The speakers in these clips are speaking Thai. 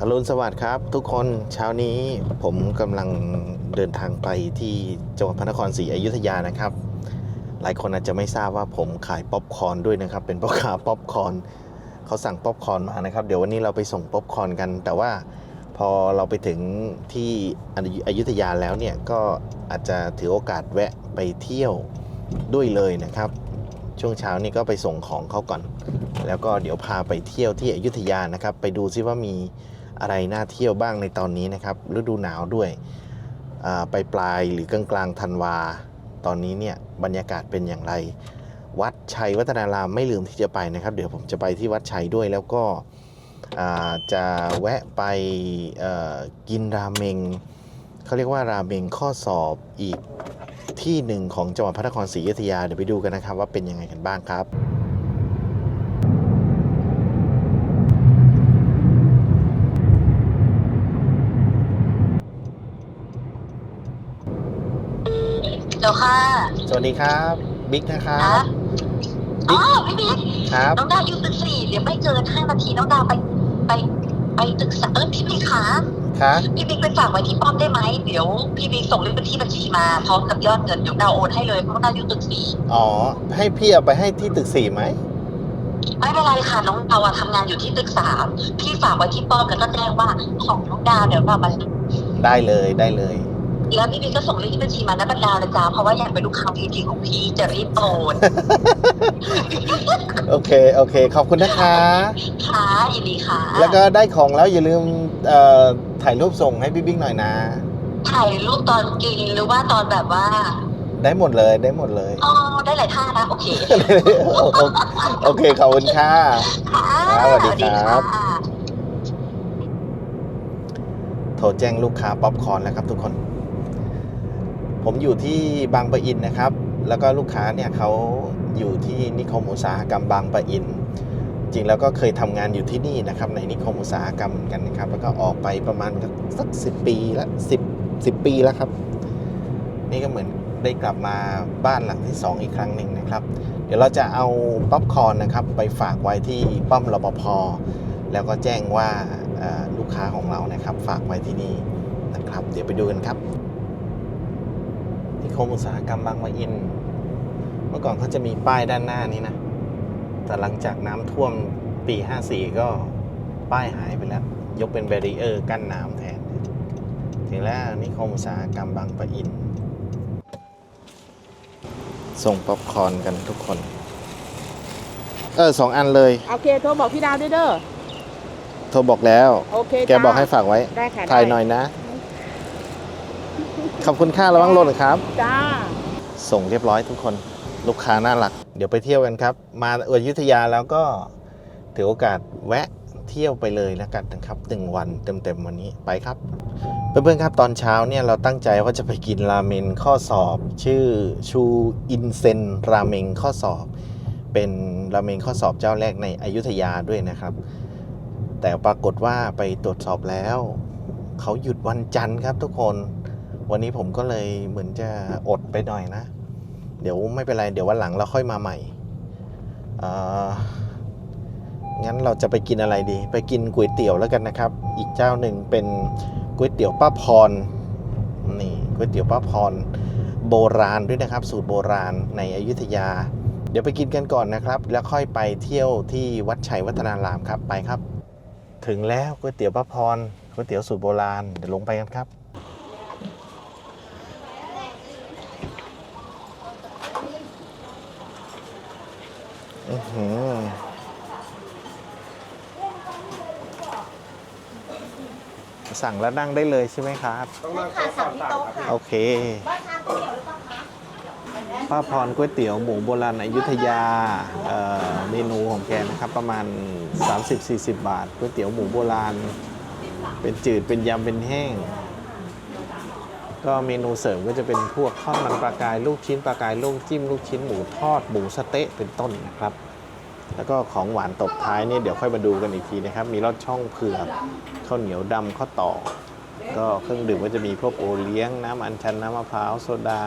อรุณสวัสดิ์ครับ ทุกคนเช้านี้ผมกำลังเดินทางไปที่จังหวัดพระนครศรีอยุธยานะครับ หลายคนอาจจะไม่ทราบว่าผมขายป๊อปคอร์นด้วยนะครับ เป็นพ่อค้าป๊อปคอร์นเขาสั่งป๊อปคอร์นมานะครับ เดี๋ยววันนี้เราไปส่งป๊อปคอร์นกัน แต่ว่าพอเราไปถึงที่อยุธยาแล้วเนี่ยก็อาจจะถือโอกาสแวะไปเที่ยวด้วยเลยนะครับ ช่วงเช้านี้ก็ไปส่งของเขาก่อน แล้วก็เดี๋ยวพาไปเที่ยวที่อยุธยานะครับ ไปดูซิว่ามี อะไรน่าเที่ยวบ้างในตอนนี้นะครับฤดูหนาวด้วยอ่าไปปลายหรือกลางกลางธันวา ตอนนี้เนี่ยบรรยากาศเป็นอย่างไร วัดชัยวัฒนารามไม่ลืมที่จะไปนะครับ เดี๋ยวผมจะไปที่วัดชัยด้วยแล้วก็จะแวะไปกินราเมงเขาเรียกว่าราเมงข้อสอบอีกที่หนึ่งของจังหวัดพระนครศรีอยุธยาเดี๋ยวไปดูกันนะครับว่าเป็นยังไงกันบ้างครับ เดี๋ยวค่ะสวัสดีครับบิ๊กนะครันะบอ๋อพี่บิ๊กครับน้องดาวอยู่ตึกสี่เดี๋ยวไม่เกินห้านาทีน้องดาวไปไปไปตึกสามเออพี่บิ๊กคะครับพี่บิ๊กไปฝากไว้ที่ป้อมได้ไหมเดี๋ยวพี่บิ๊กส่งเลขบัญชีบัญชีมาพร้อมกับยอดเงินเดี๋ยวดาวโอนให้เลยเพราะน้องดาวอยู่ตึกสี่อ๋อให้พี่เอาไปให้ที่ตึกสี่ไหมไม่เป็นไรค่ะน้องดาวอะทำงานอยู่ที่ตึกสามพี่ฝากไว้ที่ป้อมแล้วก็แจ้งว่าของน้องดาวเดี๋ยวเรามาได้เลยได้เลย แล้วพี่บิ๊กก็ส่งเลขที่บัญชีมานะบรรดาเลยจ้าเพราะว่าอยากเป็นลูกค้าพีทีของพี่จะรีบโอนโอเค โอเค ขอบคุณนะคะ ค่ะยินดีค่ะ แล้วก็ได้ของแล้วอย่าลืมเอ่อถ่ายรูปส่งให้พี่บิ๊กหน่อยนะ ถ่ายรูปตอนกินหรือว่าตอนแบบว่า ได้หมดเลยได้หมดเลย อ๋อ ได้หลายท่านะ โอเค โอโอโอเค ขอบคุณค่ะค่ะครับสวัสดีครับะโทรแจ้งลูกค้าป๊อปคอร์นแล้วครับทุกคน ผมอยู่ที่บางปะอินนะครับ แล้วก็ลูกค้าเนี่ยเขาอยู่ที่นิคมอุตสาหกรรมบางปะอิน จริงแล้วก็เคยทำงานอยู่ที่นี่นะครับ ในนิคมอุตสาหกรรมเหมือนกันนะครับ แล้วก็ออกไปประมาณสักสิปีละสิบสิบปีแล้วครับ นี่ก็เหมือนได้กลับมาบ้านหลังที่สองอีกครั้งหนึ่งนะครับ เดี๋ยวเราจะเอาป๊อปคอร์นนะครับ ไปฝากไว้ที่ป้อมรปภแล้วก็แจ้งว่าลูกค้าของเรานะครับ ฝากไว้ที่นี่นะครับ เดี๋ยวไปดูกันครับ คมอุตสาหกรรมบางปะอิน เมื่อก่อนเขาจะมีป้ายด้านหน้านี้นะ แต่หลังจากน้ำท่วมปี 54 ก็ป้ายหายไปแล้ว ยกเป็นแบรีเออร์กั้นน้ำแทน ถึงแล้วนิคมอุตสาหกรรมบางปะอิน ส่งป๊อปคอร์นกันทุกคน เออสองอันเลย โอเค โทรบอกพี่ดาวด้วยเด้อ โทรบอกแล้ว โอเคแกบอกให้ฝากไว้ ได้ค่ะถ่ายหได้น่อยนะ ขอบคุณค่าระวังรถครับ จ้า ส่งเรียบร้อยทุกคนลูกค้าน่ารัก เดี๋ยวไปเที่ยวกันครับ มาอยุธยาแล้วก็ถือโอกาสแวะเที่ยวไปเลยแล้วกันนะครับหนึ่งวันเต็มๆวันนี้ไปครับ เพื่อนๆครับตอนเช้าเนี่ยเราตั้งใจว่าจะไปกินราเมนข้อสอบ ชื่อชูอินเซนราเมงข้อสอบ เป็นราเมงข้อสอบเจ้าแรกในอยุธยาด้วยนะครับ แต่ปรากฏว่าไปตรวจสอบแล้ว เขาหยุดวันจันทร์ครับทุกคน วันนี้ผมก็เลยเหมือนจะอดไปหน่อยนะ เดี๋ยวไม่เป็นไร เดี๋ยววันหลังเราค่อยมาใหม่เอองั้นเราจะไปกินอะไรดี ไปกินก๋วยเตี๋ยวแล้วกันนะครับ อีกเจ้าหนึ่งเป็นก๋วยเตี๋ยวป้าพร นี่ก๋วยเตี๋ยวป้าพร โบราณด้วยนะครับ สูตรโบราณในอยุธยา เดี๋ยวไปกินกันก่อนนะครับ แล้วค่อยไปเที่ยวที่วัดชัยวัฒนารามครับ ไปครับ ถึงแล้วก๋วยเตี๋ยวป้าพร ก๋วยเตี๋ยวสูตรโบราณ เดี๋ยวลงไปกันครับ อื้อหือสั่งแล้วนั่งได้เลยใช่ไหมครับค่ะสั่งที่โต๊ะค่ะโอเคว่าทานก๋วยเตี๋ยวหรือเปล่าคะป้าพรก๋วยเตี๋ยวหมูโบราณอยุธยาเอ่อเมนูของแกนะครับประมาณ 30-40 บาทก๋วยเตี๋ยวหมูโบราณ เป็นจืดเป็นยำเป็นแห้ง ก็เมนูเสริมก็จะเป็นพวกทอดมันปลากาย ลูกชิ้นปลากายลูกจิ้ม ลูกชิ้นหมูทอดหมูสะเต๊ะเป็นต้นนะครับ แล้วก็ของหวานตบท้ายนี่เดี๋ยวค่อยมาดูกันอีกทีนะครับ มีรอดช่องเผือกข้าวเหนียวดำข้าวต่อกก็เครื่องดื่มก็จะมีพวกโอเลี้ยง น้ำอัญชันน้ำมะพร้าวโซดา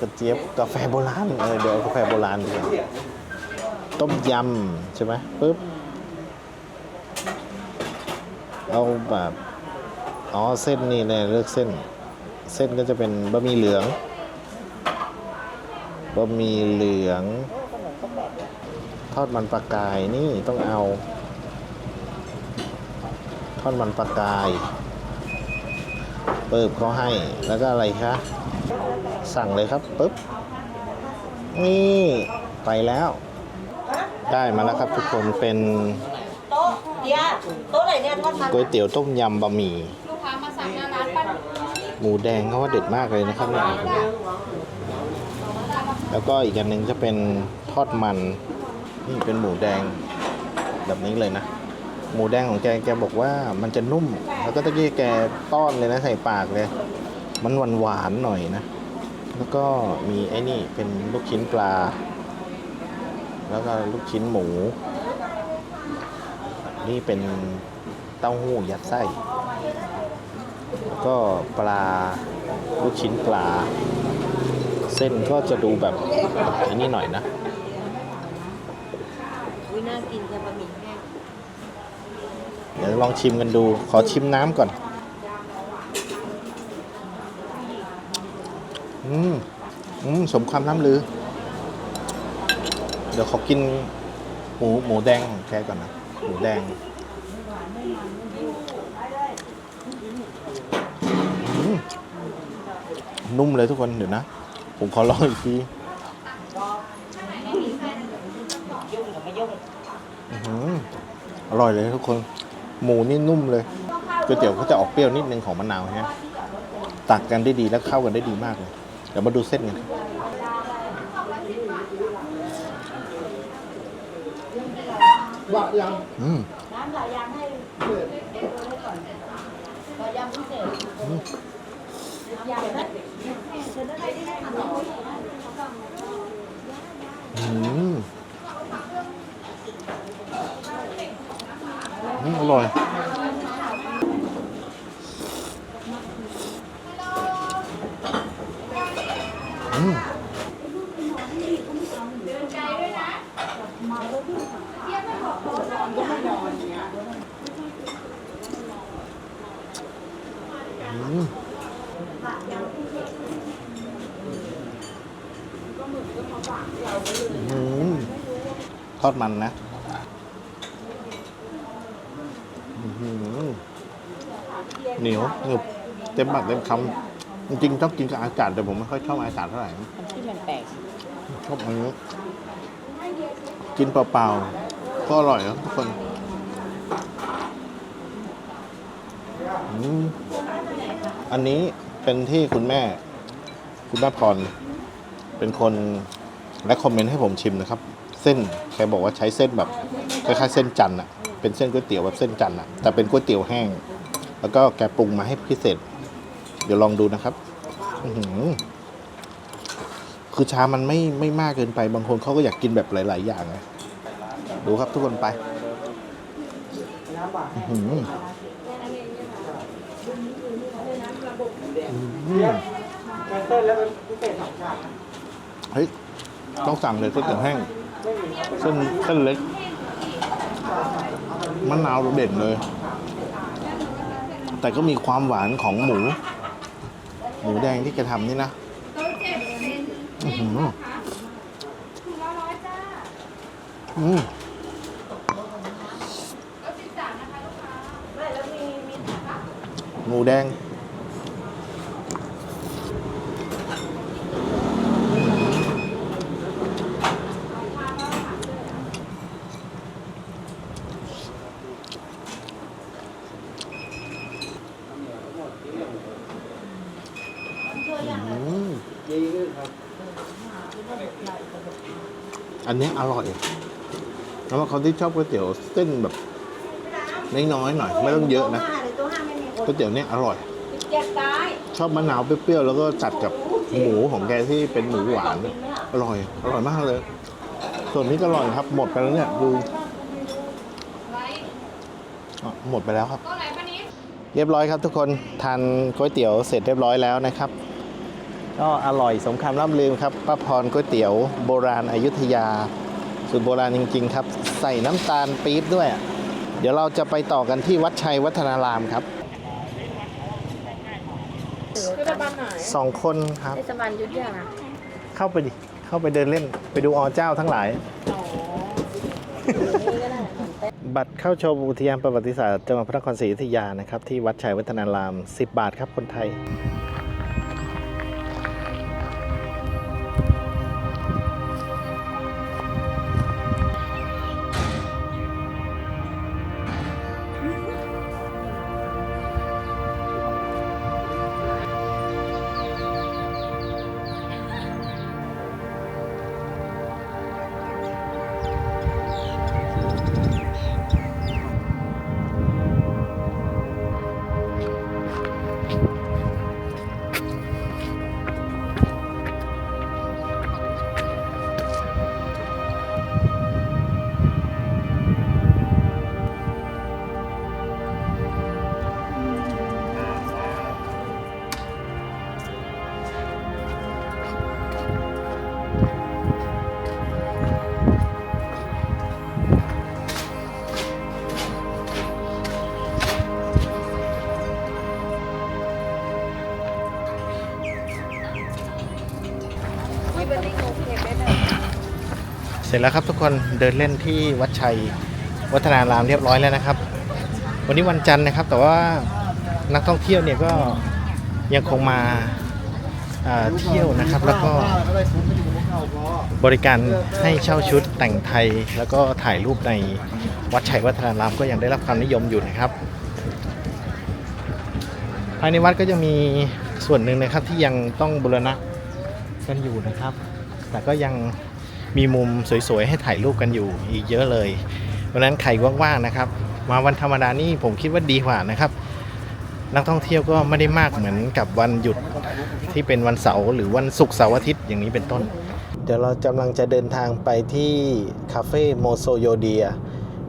กระเจี๊ยบกาแฟโบราณเออเดี๋ยวกาแฟโบราณดีกว่าต้มยำใช่ไหมปึ๊บเอาแบบอ๋อเส้นนี่เลยเลือกเส้น เส้นก็จะเป็นบะหมี่เหลืองบะหมี่เหลือง ทอดมันปลากายนี่ต้องเอา ทอดมันปลากายเปิบเขาให้แล้วก็อะไรคะสั่งเลยครับปุ๊บนี่ไปแล้ว ได้มาแล้วครับทุกคนเป็นโต๊ะเดียวโต๊ะไหนเนี่ยทอดมันก๋วยเตี๋ยวต้มยำบะหมี่ลูกค้ามาสั่งหน้าร้านปั้นหมูแดงเขาว่าเด็ดมากเลยนะครับเนี่ยแล้วก็อีกอันหนึ่งจะเป็นทอดมัน นี่เป็นหมูแดงแบบนี้เลยนะ หมูแดงของแกแกบอกว่ามันจะนุ่ม แล้วก็ตะกี้แกต้อนเลยนะใส่ปากเลย มันหวานหวานๆหน่อยนะ แล้วก็มีไอ้นี่เป็นลูกชิ้นปลา แล้วก็ลูกชิ้นหมู นี่เป็นเต้าหู้ยัดไส้ แล้วก็ปลาลูกชิ้นปลา เส้นก็จะดูแบบอันนี้หน่อยนะ อุ้ยน่ากินจะบะหมี่แห้ง เดี๋ยวลองชิมกันดู ขอชิมน้ำก่อน อืม อืม สมคำน้ำลือ เดี๋ยวขอกินหมูหมูแดงของแกก่อนนะ หมูแดงนุ่มเลยทุกคน เดี๋ยวนะ ผมขอลองอีกทีอร่อยเลยทุกคน หมูนี่นุ่มเลยก๋วยเตี๋ยวเขาจะออกเปรี้ยวนิดนึงของมะนาวเนี่ยตักกันได้ดีและเข้ากันได้ดีมากเลยเดี๋ยวมาดูเส้นกันครับอืมน้ำหลายยำให้รอยำพิเศษยำนะเชิญได้ที่ได้ค่ะอืม อืมอร่อยอืมอืมอืมทอดมันนะอื้อหือ เหนียวหนึบเต็มปากเต็มคำจริงๆชอบกินกับอากาศแต่ผมไม่ค่อยชอบอากาศเท่าไหร่ที่มันแปลกชอบอันนี้กินเปล่าๆก็อร่อยนะทุกคนอืมอันนี้เป็นที่คุณแม่ คุณแม่พรเป็นคนและคอมเมนต์ให้ผมชิมนะครับ เส้นแกบอกว่าใช้เส้นแบบคล้ายๆเส้นจันทร์อะเป็นเส้นก๋วยเตี๋ยวแบบเส้นจันทร์อะแต่เป็นก๋วยเตี๋ยวแห้ง แล้วก็แกปรุงมาให้พิเศษ เดี๋ยวลองดูนะครับคือชามันไม่ไม่มากเกินไป บางคนเขาก็อยากกินแบบหลาย ๆ อย่างไงดูครับทุกคนไปต้อหืออืมเฮ้ยต้องสั่งเลยก๋วยเตี๋ยวแห้งเส้นเส้นเล็กมะนาวเด่นเลย แต่ก็มีความหวานของหมู หมูแดงที่แกทำนี่นะอื้อหืออืมหมูแดง อืม อันนี้อร่อยแล้วว่าเขาที่ชอบก๋วยเตี๋ยวเส้นแบบน้อยๆหน่อย ไม่ต้องเยอะนะโต๊ะห้าไม่มีคนก๋วยเตี๋ยวเนี่ยอร่อยเจ็บตายชอบมะนาวเปรี้ยวๆแล้วก็จัดกับหมูของแกที่เป็นหมูหวาน อร่อย อร่อยมากเลย ส่วนนี้ก็อร่อยครับ หมดไปแล้วเนี่ยดูอะหมดไปแล้วครับก็ไหนป้านิดเรียบร้อยครับทุกคนทานก๋วยเตี๋ยวเสร็จเรียบร้อยแล้วนะครับ ก็อร่อยสมคำล่ำลือครับป้าพรก๋วยเตี๋ยวโบราณอายุทยาสูตรโบราณจริง ๆ ครับ ใส่น้ำตาลปี๊บด้วยอะเดี๋ยวเราจะไปต่อกันที่วัดชัยวัฒนารามครับเทศบาลไหนสองคนครับเทศบาลยุทธยาเข้าไปดิเข้าไปเดินเล่นไปดูอเจ้าทั้งหลายอ๋อนี่ก็ได้เหมือนเต้นบัตรเข้าชมอุทยานประวัติศาสตร์จังหวัดพระนครศรีอยุธยานะครับที่วัดชัยวัฒนาราม 10 บาทครับคนไทย ร็จแล้วครับทุกคนเดินเล่นที่วัดชัยวัฒนารามเรียบร้อยแล้วนะครับ วันนี้วันจันทร์นะครับ แต่ว่านักท่องเที่ยวเนี่ยก็ยังคงมาเที่ยวนะครับ แล้วก็บริการให้เช่าชุดแต่งไทย แล้วก็ถ่ายรูปในวัดชัยวัฒนารามก็ยังได้รับความนิยมอยู่นะครับ ภายในวัดก็ยังมีส่วนหนึ่งนะครับที่ยังต้องบูรณะกันอยู่นะครับ แต่ก็ยัง มีมุมสวยๆ ให้ถ่ายรูปกันอยู่อีกเยอะเลยวันนั้นใครว่างๆนะครับ มาวันธรรมดานี่ผมคิดว่าดีกว่านะครับ นักท่องเที่ยวก็ไม่ได้มากเหมือนกับวันหยุดที่เป็นวันเสาร์หรือวันศุกร์เสาร์อาทิตย์อย่างนี้เป็นต้น เดี๋ยวเรากำลังจะเดินทางไปที่คาเฟ่โมโซโยเดีย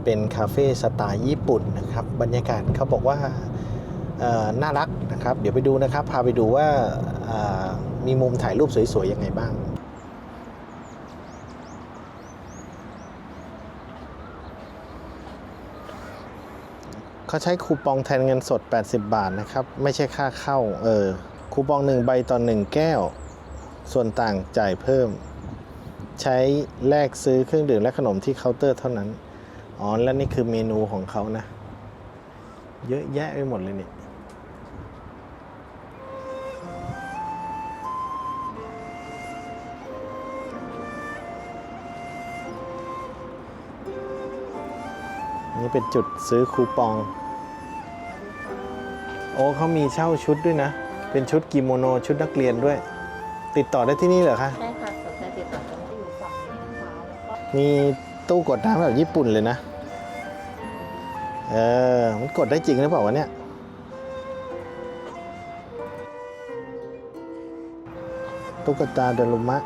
เป็นคาเฟ่สไตล์ญี่ปุ่นนะครับ บรรยากาศเขาบอกว่าเออน่ารักนะครับ เดี๋ยวไปดูนะครับ พาไปดูว่ามีมุมถ่ายรูปสวยๆยังไงบ้าง เขาใช้คูปองแทนเงินสด 80 บาทนะครับ ไม่ใช่ค่าเข้า เออ คูปองหนึ่งใบต่อหนึ่งแก้ว ส่วนต่างจ่ายเพิ่ม ใช้แลกซื้อเครื่องดื่มและขนมที่เคาน์เตอร์เท่านั้น อ๋อ และนี่คือเมนูของเขานะ เยอะแยะไปหมดเลยเนี่ย นี่เป็นจุดซื้อคูปอง โอ้เขามีเช่าชุดด้วยนะ เป็นชุดกิโมโนชุดนักเรียนด้วย ติดต่อได้ที่นี่เหรอคะ ใช่ค่ะสนใจติดต่อกันที่อยู่ฝั่งนี้นะคะแล้วก็มีตู้กดน้ำแบบญี่ปุ่นเลยนะ เออ มันกดได้จริงหรือเปล่าวะเนี่ย ตุ๊กตาเดลุมะ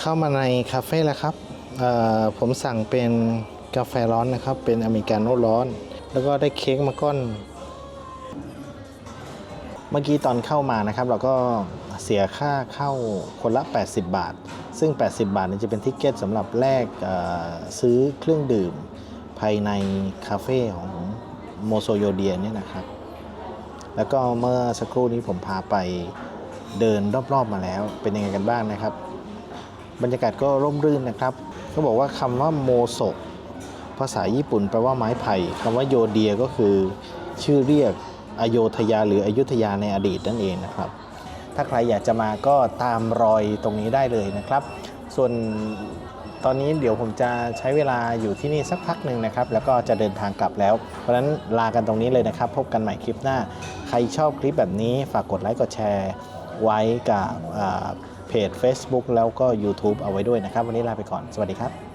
เข้ามาในคาเฟ่แล้วครับผมสั่งเป็นกาแฟร้อนนะครับ เป็นอเมริกาโน่ร้อน แล้วก็ได้เค้กมาก้อน เมื่อกี้ตอนเข้ามานะครับ เราก็เสียค่าเข้าคนละ 80 บาท ซึ่ง 80 บาทเนยจะเป็นทิเก็ตสำหรับแลกซื้อเครื่องดื่ม ภายในคาเฟ่ของโมโซโยเดียเนี่ยนะครับ แล้วก็เมื่อสักครู่นี้ผมพาไปเดินรอบๆมาแล้ว เป็นยังไงกันบ้างนะครับ บรรยากาศก็ร่มรื่นนะครับเขาบอกว่าคำว่าโมโซภาษาญี่ปุ่นแปลว่าไม้ไผ่คำว่าโยเดียก็คือ ชื่อเรียกอโยธยาหรืออยุธยาในอดีตนั่นเองนะครับ ถ้าใครอยากจะมาก็ตามรอยตรงนี้ได้เลยนะครับ ส่วนตอนนี้เดี๋ยวผมจะใช้เวลาอยู่ที่นี่สักพักหนึ่งนะครับ แล้วก็จะเดินทางกลับแล้ว เพราะฉะนั้นลากันตรงนี้เลยนะครับ พบกันใหม่คลิปหน้า ใครชอบคลิปแบบนี้ฝากกดไลค์กดแชร์ไว้กับ เพจ Facebook แล้วก็ YouTube เอาไว้ด้วยนะครับ วันนี้ลาไปก่อน สวัสดีครับ